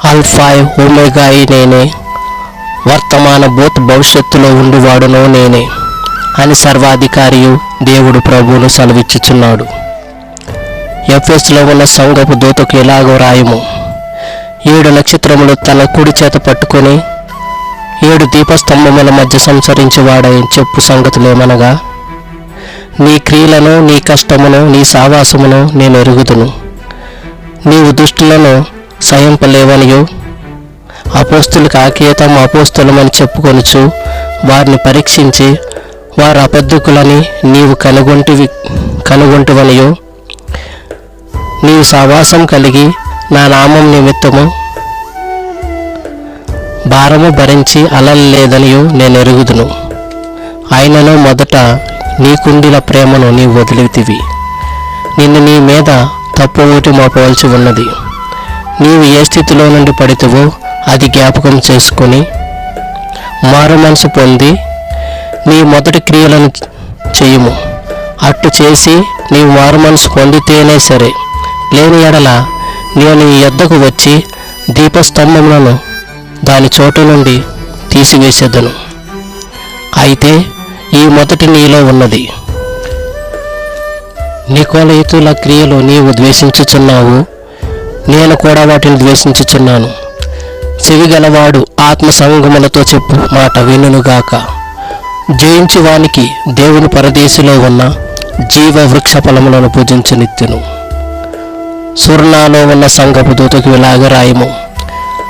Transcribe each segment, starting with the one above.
ఆల్ఫాయ్ ఓమేగాయి నేనే. వర్తమాన భూత్ భవిష్యత్తులో ఉండివాడును నేనే. అని సర్వాధికారియు దేవుడు ప్రభువును సెలవిచ్చుచున్నాడు. ఎఫ్ఎస్లో ఉన్న సంఘపు దూతకు ఎలాగో రాయము. ఏడు నక్షత్రములు తన కుడి చేత పట్టుకొని ఏడు దీపస్తంభముల మధ్య సంచరించేవాడని చెప్పు సంగతులేమనగా నీ క్రియలను నీ కష్టమును నీ సావాసమును నేను ఎరుగుదును. నీవు దుష్టులను సహింపలేవనియు అపోస్తులకు ఆకేతం అపోస్తులమని చెప్పుకొనుచు వారిని పరీక్షించి వారు అబద్ధకులని నీవు కనుగొంటివి కనుగొంటివనియో. నీవు సావాసం కలిగి నా నామం నిమిత్తము భారము భరించి అలలేదనియో నేను ఎరుగుదును ఆయనను మొదట నీకుండిన ప్రేమను నీవు వదిలితివి. నిన్ను నీ మీద తప్పు ఓటి మోపవలసి ఉన్నది. నీవు ఏ స్థితిలో నుండి పడితేవో అది జ్ఞాపకం చేసుకొని మారు మనసు పొంది నీ మొదటి క్రియలను చేయుము. అట్టు చేసి నీవు మారు మనసు పొందితేనే సరే. లేని ఎడల నేను నీ యొద్దకు వచ్చి దీపస్తంభములను దాని చోటు నుండి తీసివేసేదను. అయితే ఈ మొదటి నీలో ఉన్నది. నికోలయితుల క్రియలు నీవు ద్వేషించుచున్నావు. నేను కూడా వాటిని ద్వేషించుచున్నాను. చెవిగలవాడు ఆత్మ సంగములతో చెప్పు మాట వినుగాక జయించి వానికి దేవుని పరదేశిలో ఉన్న జీవ వృక్ష ఫలములను పూజించు నిత్యును. సుర్ణాలో ఉన్న సంగపు దూతకు ఇలాగ రాయము.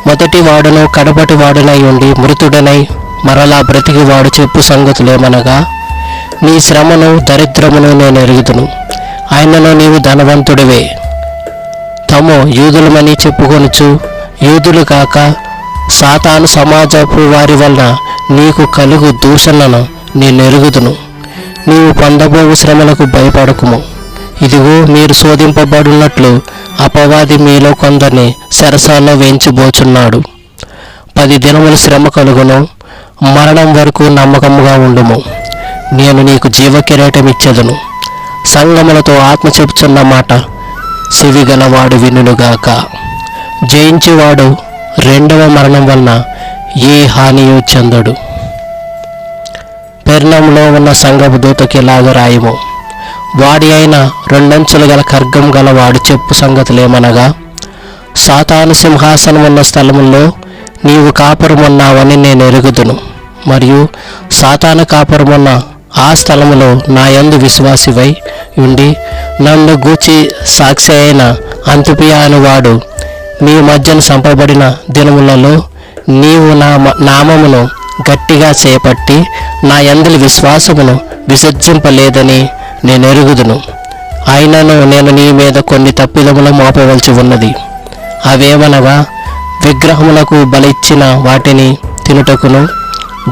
మొదటి వాడును కడపటి వాడునై ఉండి మృతుడనై మరలా బ్రతికి వాడు చెప్పు సంగతులేమనగా నీ శ్రమను దరిద్రమును నేను ఎరుగుదును. ఆయనను నీవు ధనవంతుడివే. తాము యూదులమని చెప్పుకొనుచు యూదులు కాక సాతాను సమాజపు వారి వలన నీకు కలుగు దూషణను నేను ఎరుగుదును. నీవు పొందబోవు శ్రమలకు భయపడకుము. ఇదిగో మీరు శోధింపబడినట్లు అపవాది మీలో కొందరిని సరసాల్లో వేయించబోచున్నాడు పది దినములు శ్రమ కలుగును మరణం వరకు నమ్మకముగా ఉండుము. నేను నీకు జీవ కిరీటం ఇచ్చేదను సంగములతో ఆత్మ చెబుతున్న మాట చెవిగలవాడు వినుగాక జయించేవాడు రెండవ మరణం వలన ఏ హానియు చెందడు. పెర్ణంలో ఉన్న సంగపు దూతకి ఎలాగ రాయము? వాడి అయిన రెండంచులు గల ఖర్గం గల వాడు చెప్పు సంగతులేమనగా సాతాను సింహాసనం ఉన్న స్థలములో నీవు కాపురమున్నావని నేను ఎరుగుదును మరియు సాతాను కాపురమున్న ఆ స్థలములో నా యందు విశ్వాసివై ఉండి నన్ను గూర్చి సాక్షి అయిన అంతుపియా వాడు మీ మధ్యన సంపబడిన దినములలో నీవు నా నామమును గట్టిగా చేపట్టి నా యందుల విశ్వాసమును విసర్జింపలేదని నేను ఎరుగుదును అయినను నేను నీ మీద కొన్ని తప్పిదములు మోపవలసి ఉన్నది. అవేమనగా విగ్రహములకు బలిచ్చిన వాటిని తినుటకును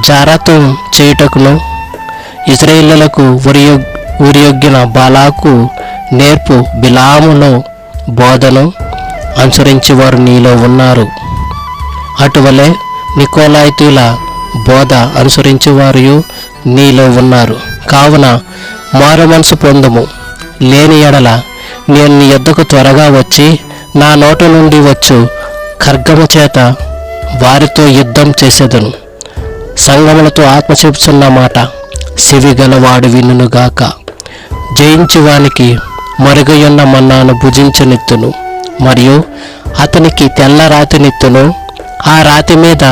జారత్వం చేయుటకును ఇజ్రాయేలులకు ఉరియు ఊరియొగ్గిన బాలాకు నేర్పు బిలామును బోధను అనుసరించేవారు నీలో ఉన్నారు. అటువలే నికోలాయితీల బోధ అనుసరించేవారు నీలో ఉన్నారు. కావున మారు మనసు పొందుము. లేని ఎడల నేను నీ యొద్దకు త్వరగా వచ్చి నా నోట నుండి వచ్చు ఖర్గము చేత వారితో యుద్ధం చేసేదను. సంగములతో ఆత్మ చెప్పుచున్న మాట చెవిగలవాడు వినుగాక జయించువానికి మరుగయున్న మన్నాను భుజించనిత్తును. మరియు అతనికి తెల్ల రాతినిత్తును ఆ రాతి మీద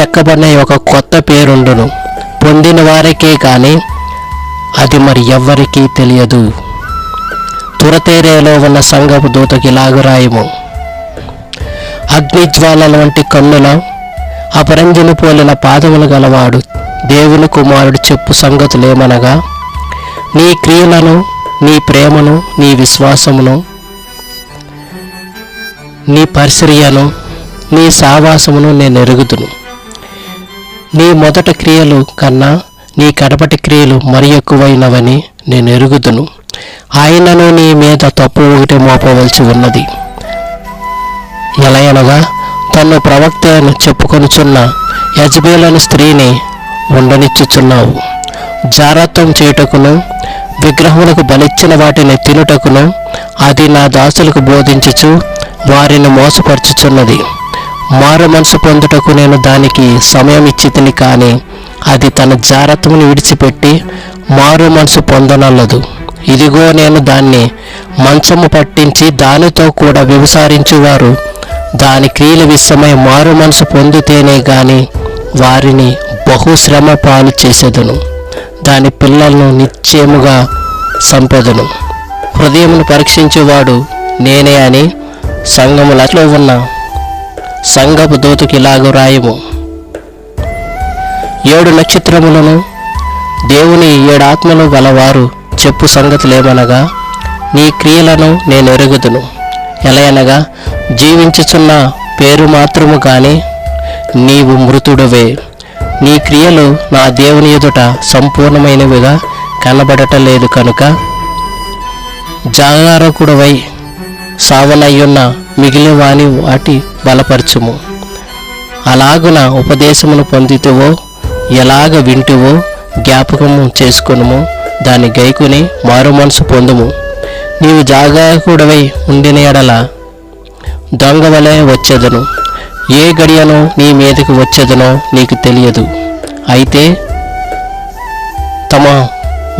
చెక్కబడిన ఒక కొత్త పేరుండును. పొందిన వారికే కానీ అది మరి ఎవ్వరికీ తెలియదు. తురతేరేలో ఉన్న సంగపు దూతకి లాగురాయము. అగ్నిజ్వాలల వంటి కన్నుల అపరంజిని పోలిన పాదములు గలవాడు దేవుని కుమారుడు చెప్పు సంగతులేమనగా నీ క్రియలను నీ ప్రేమను నీ విశ్వాసమును నీ పరిచర్యను నీ సావాసమును నేను ఎరుగుదును. నీ మొదట క్రియలు కన్నా నీ కడపటి క్రియలు మరి ఎక్కువైనవని నేను ఎరుగుదును. ఆయనను నీ మీద తప్పు ఒకటి మోపవలసి ఉన్నది. ఎలయనగా తను ప్రవక్త అని చెప్పుకొనుచున్న యజ్బేలను స్త్రీని ఉండనిచ్చుచున్నావు. జారత్వం చేయుటకును విగ్రహములకు బలిచ్చిన వాటిని తినుటకును అది నా దాసులకు బోధించుచు వారిని మోసపరచుచున్నది. మారు మనసు పొందుటకు నేను దానికి సమయం ఇచ్చితిని కానీ అది తన జారత్వమును విడిచిపెట్టి మారు మనసు పొందనల్లదు. ఇదిగో నేను దాన్ని మంచము పట్టించి దానితో కూడా వ్యభిసారించువారు దాని క్రియల విషయమై మారు మనసు పొందితేనే గాని వారిని బహుశ్రమ పాలు చేసేదను. దాని పిల్లలను నిశ్చయముగా సంపదను. హృదయమును పరీక్షించేవాడు నేనే అని సంఘములలో ఉన్న సంఘపు దూతకి ఇలాగ రాయము. ఏడు నక్షత్రములను దేవుని ఏడు ఆత్మలు గలవారు చెప్పు సంగతులేమనగా నీ క్రియలను నేను ఎరుగుదును. ఎలయనగా జీవించుచున్న పేరు మాత్రము కానీ నీవు మృతుడవే. నీ క్రియలు నా దేవుని ఎదుట సంపూర్ణమైనవిగా కనబడటలేదు కనుక జాగారకుడవై సావనయ్యున్న మిగిలిన వాని వాటి బలపరచుము. అలాగున ఉపదేశమును పొందితువో ఎలాగ వింటువో జ్ఞాపకము చేసుకునుము. దాన్ని గైకుని మారు మనసు పొందుము. నీవు జాగారకుడవై ఉండిన ఎడల దొంగ వలె వచ్చేదను. ఏ గడియలో నీ మీదకి వచ్చేదనో నీకు తెలియదు. అయితే తమ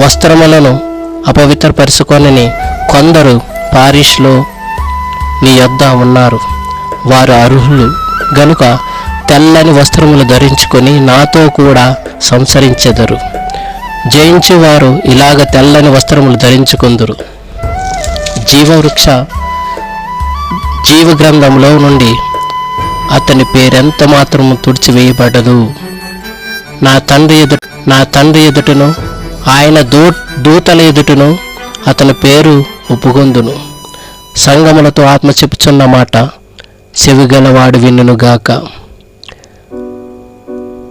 వస్త్రములను అపవిత్రపరుచుకొనని కొందరు పారిష్లో నీ యొద్ద ఉన్నారు. వారు అర్హులు. గనుక తెల్లని వస్త్రములు ధరించుకొని నాతో కూడా సంసరించెదరు. జయించేవారు ఇలాగ తెల్లని వస్త్రములు ధరించుకుందరు. జీవవృక్ష జీవగ్రంథంలో నుండి అతని పేరెంత మాత్రము తుడిచివేయబడదు. నా తండ్రి ఎదుట నా తండ్రి ఎదుటను ఆయన దూ దూతల ఎదుటను అతని పేరు ఒప్పుగొందును. సంగములతో ఆత్మ చెప్పుచున్న మాట చెవిగలవాడు విన్నుగాక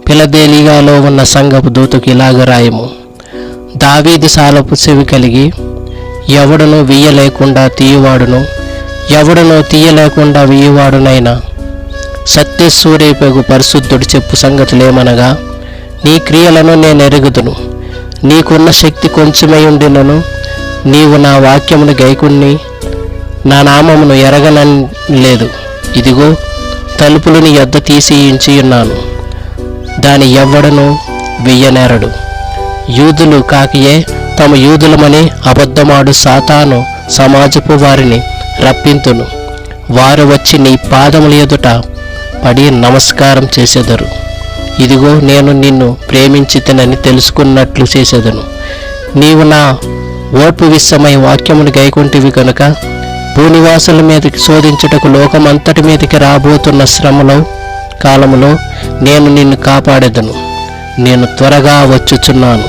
పిలదేలిగాలో ఉన్న సంగపు దూతకు ఇలాగ రాయము. దావీది సాలపు చెవి కలిగి ఎవడను వీయలేకుండా తీయవాడును ఎవడును తీయలేకుండా వీయవాడునైనా సత్యసూర్యపగు పరిశుద్ధుడు చెప్పు సంగతులేమనగా నీ క్రియలను నేను ఎరుగుదును. నీకున్న శక్తి కొంచెమై ఉండినను. నీవు నా వాక్యమును గైకుణ్ణి నా నామమును ఎరగనని లేదు ఇదిగో తలుపులు నీ యొద్ద తీసి ఉన్నాను దాని ఎవ్వడను వెయ్యనేరడు. యూదులు కాకియే తమ యూదులమని అబద్ధమాడు సాతాను సమాజపు వారిని రప్పింతును. వారు వచ్చి నీ పాదముల ఎదుట పడి నమస్కారం చేసేదరు. ఇదిగో నేను నిన్ను ప్రేమించితనని తెలుసుకున్నట్లు చేసేదను. నీవు నా ఓర్పు విశ్వమై వాక్యమును గైకుంటివి కనుక భూనివాసుల మీదకి శోధించుటకు లోకమంతటి మీదకి రాబోతున్న శ్రమలో కాలములో నేను నిన్ను కాపాడేదను. నేను త్వరగా వచ్చుచున్నాను.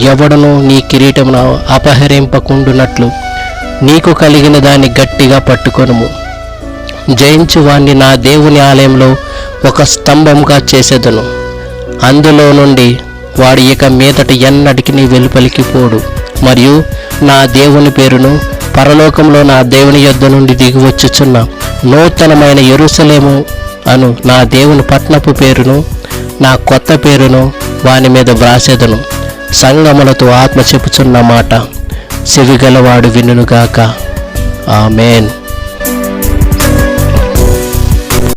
ఎవడను నీ కిరీటమును అపహరింపకుండునట్లు నీకు కలిగిన దాన్ని గట్టిగా పట్టుకొనుము. జయించు వాణ్ణి నా దేవుని ఆలయంలో ఒక స్తంభంగా చేసేదను. అందులో నుండి వాడు ఇక మీదట ఎన్నటికి నీ వెలుపలికి పోడు. మరియు నా దేవుని పేరును పరలోకంలో నా దేవుని యొద్ద నుండి దిగివచ్చుచున్న నూతనమైన ఎరుసలేము అను నా దేవుని పట్నపు పేరును నా కొత్త పేరును వాని మీద వ్రాసేదను. సంగములతో ఆత్మ చెప్పుచున్న మాట చెవిగలవాడు వినుగాక ఆమెన్.